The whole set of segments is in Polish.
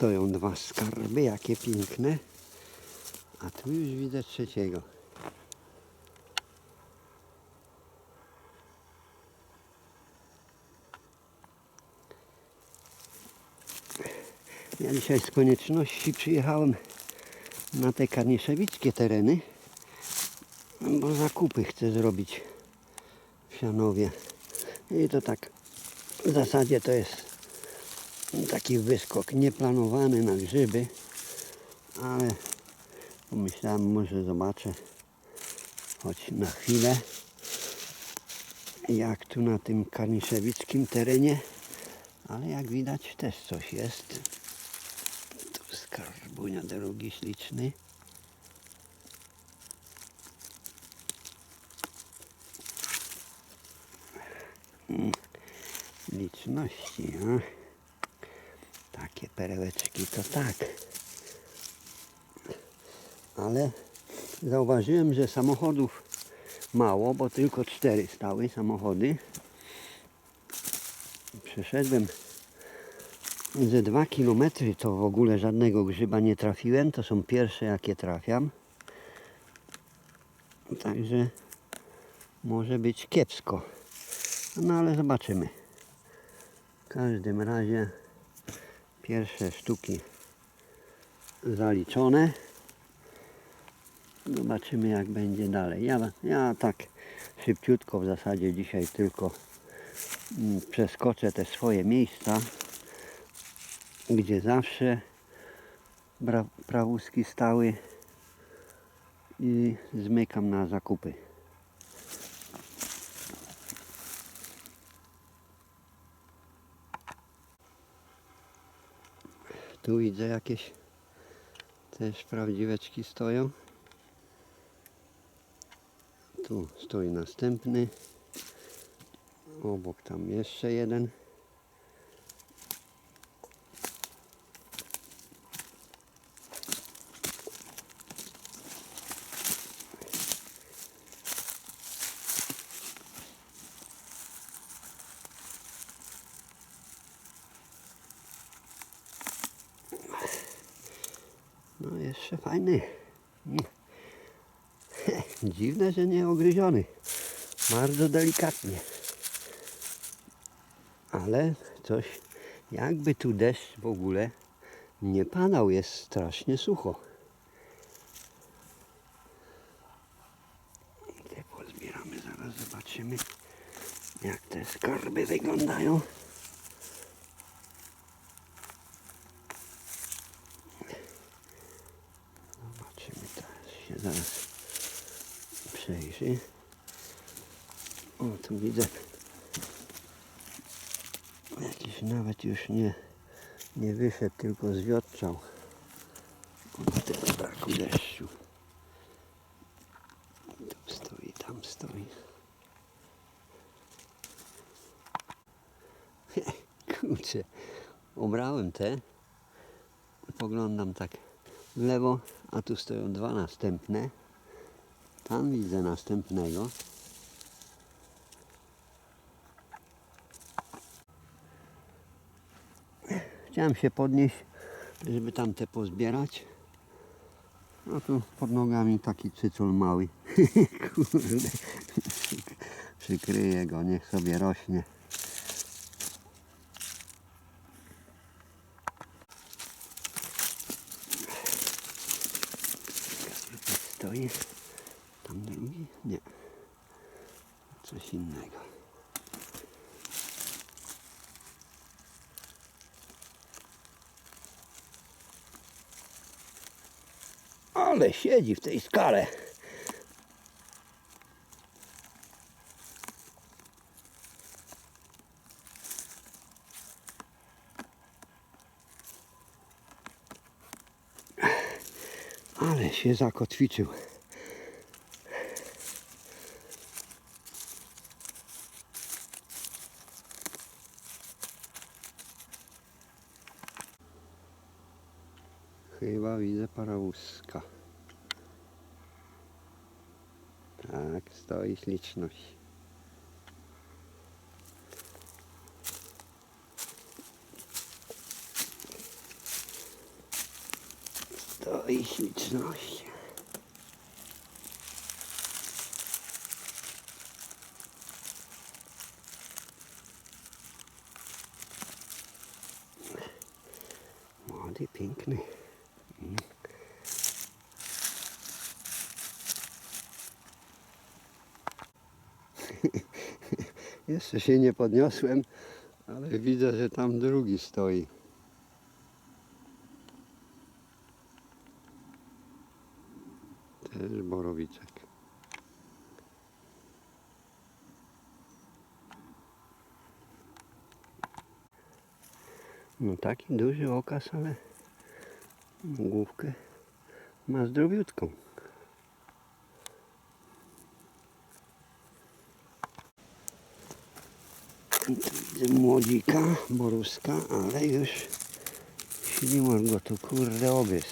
stoją dwa skarby, jakie piękne. A tu już widzę trzeciego. Ja dzisiaj z konieczności przyjechałem na te karniszewickie tereny, bo zakupy chcę zrobić w Sianowie. I to tak w zasadzie to jest taki wyskok nieplanowany na grzyby, ale pomyślałem może zobaczę choć na chwilę jak tu na tym karniszewickim terenie, ale jak widać też coś jest. Tu skarbunia drugi śliczny. Mm, Liczności, a? Perełeczki to tak. Ale zauważyłem, że samochodów mało, bo tylko cztery stały samochody. Przeszedłem ze dwa kilometry, to w ogóle żadnego grzyba nie trafiłem. To są pierwsze, jakie trafiam. Także może być kiepsko. No ale zobaczymy. W każdym razie pierwsze sztuki zaliczone. Zobaczymy jak będzie dalej. Ja, ja tak szybciutko w zasadzie dzisiaj tylko mm, przeskoczę te swoje miejsca, gdzie zawsze bra- prawózki stały i zmykam na zakupy. Tu widzę jakieś też prawdziweczki stoją. Tu stoi następny. Obok tam jeszcze jeden. No jeszcze fajny. Dziwne, że nie ogryziony. Bardzo delikatnie. Ale coś, jakby tu deszcz w ogóle nie padał, jest strasznie sucho. Te pozbieramy, zaraz zobaczymy jak te skarby wyglądają. Zobaczymy teraz się zaraz przejrzy. O, tu widzę jakiś nawet już nie, nie wyszedł, tylko zwiotczał. Tego braku deszczu. Tu stoi, tam stoi. Kurczę, obrałem te. Poglądam tak w lewo, a tu stoją dwa następne. Tam widzę następnego. Chciałem się podnieść, żeby tamte pozbierać. A tu pod nogami taki cycul mały. Kurde. Przykryję go, niech sobie rośnie. Stoi. Tam drugi? Nie. Coś innego. Ale siedzi w tej skale. Ale się zakotwiczył. Chyba widzę parawózka. их личной. Стала их личной. Jeszcze się nie podniosłem, ale widzę, że tam drugi stoi. Też borowiczek. No taki duży okaz, ale główkę ma zdrowiutką. Tu Widzę młodzika, boruska, ale już ślimor go tu kurde ogryzł.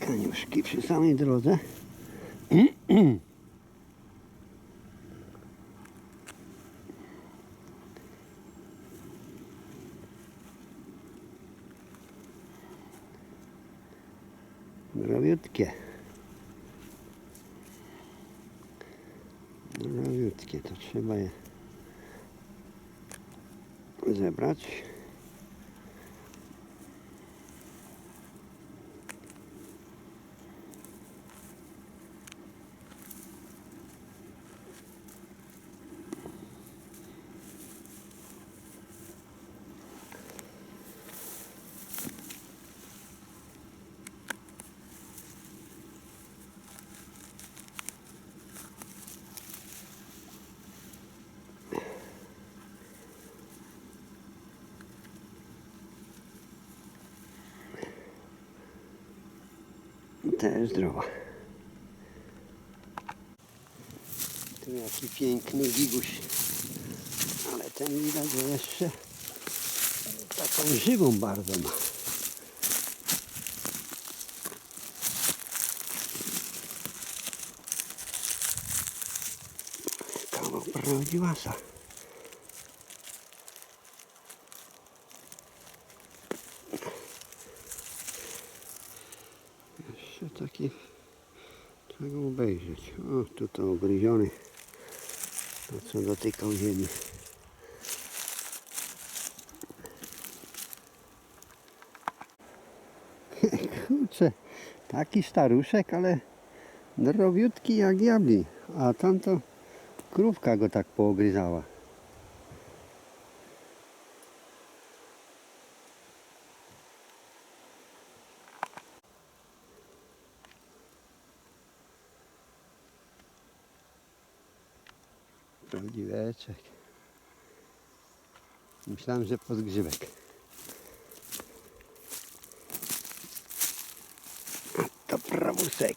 Kaniuszki przy samej drodze. Zdrowiutkie. Zdrowiutkie, to trzeba je zebrać. Też zdrowa. Tu jaki piękny wiguś. Ale ten widać, że jeszcze taką żywą barwę ma. Kawał prawdziwasa. Jeszcze taki trzeba obejrzeć. O, tu to ugryziony. To co dotykał ziemi. Kurczę, taki staruszek, ale drobiutki jak diabli. A tamto krówka go tak poogryzała. Prawdziweczek. Myślałem, że podgrzybek. A to prawusek.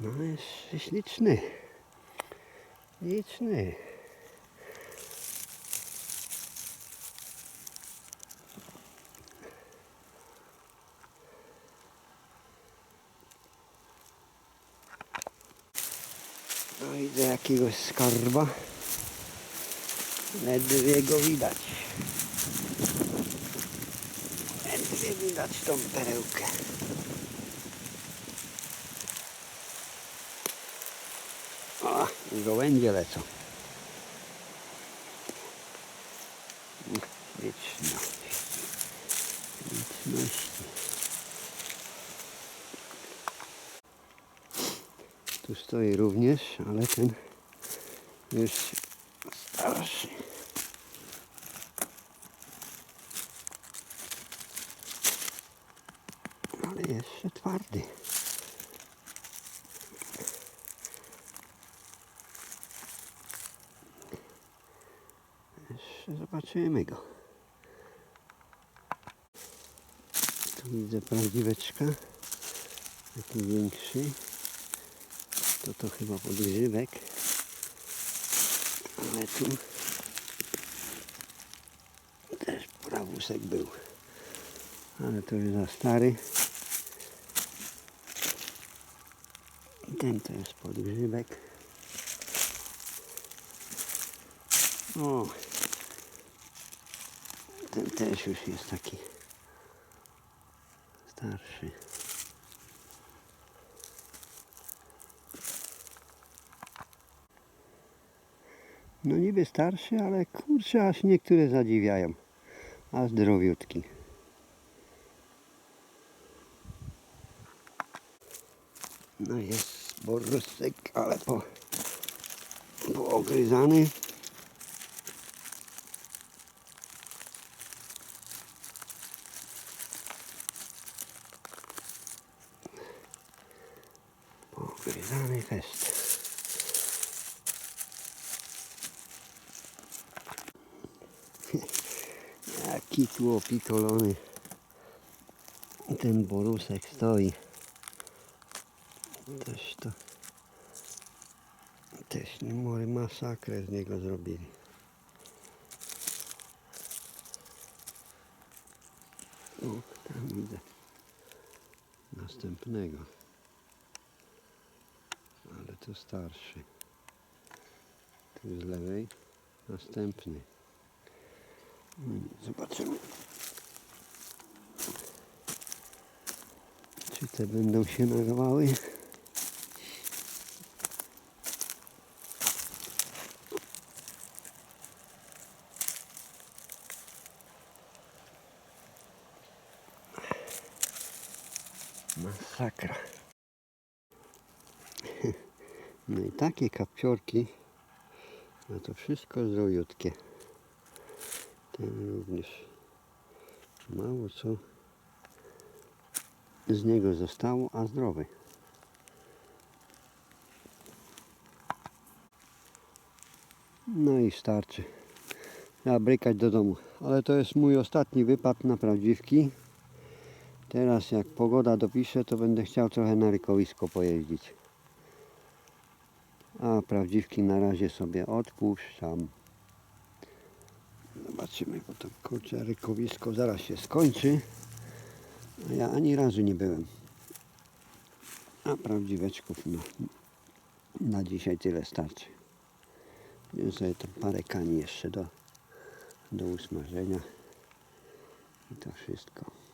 No jeszcze śliczny. Liczny. No widzę jakiegoś skarba. Ledwie go widać. Ledwie widać tą perełkę. O, i gołędzie lecą. Wieczności. Wieczności. Tu stoi również, ale ten już starszy. Ale jeszcze twardy. Jeszcze zobaczymy go. Tu widzę prawdziweczka. Taki większy. To to chyba podgrzybek. Ale tu też prawusek był. Ale to już za stary. I ten to jest podgrzybek. O! Ten też już jest taki starszy. No niby starszy, ale kurczę, aż niektóre zadziwiają. A zdrowiutki. No jest borusek, ale po, poogryzany. Poogryzany fest. Jaki tu opikolony ten borusek stoi. Też to też nie może masakrę z niego zrobili. O, tam widzę następnego. To starszy. Tu z lewej następny. Zobaczymy. Czy te będą się nadawały? Masakra. No i takie kapciorki, no to wszystko zdrowiutkie. Ten również mało co z niego zostało, a zdrowy. No i starczy. Trzeba brykać do domu. Ale to jest mój ostatni wypad na prawdziwki. Teraz jak pogoda dopisze, to będę chciał trochę na rykowisko pojeździć. A prawdziwki na razie sobie odpuszczam. Zobaczymy, bo to kurczę rykowisko zaraz się skończy. A ja ani razu nie byłem. A prawdziweczków no, na dzisiaj tyle starczy. Wziąłem sobie tam parę kani jeszcze do, do usmażenia. I to wszystko.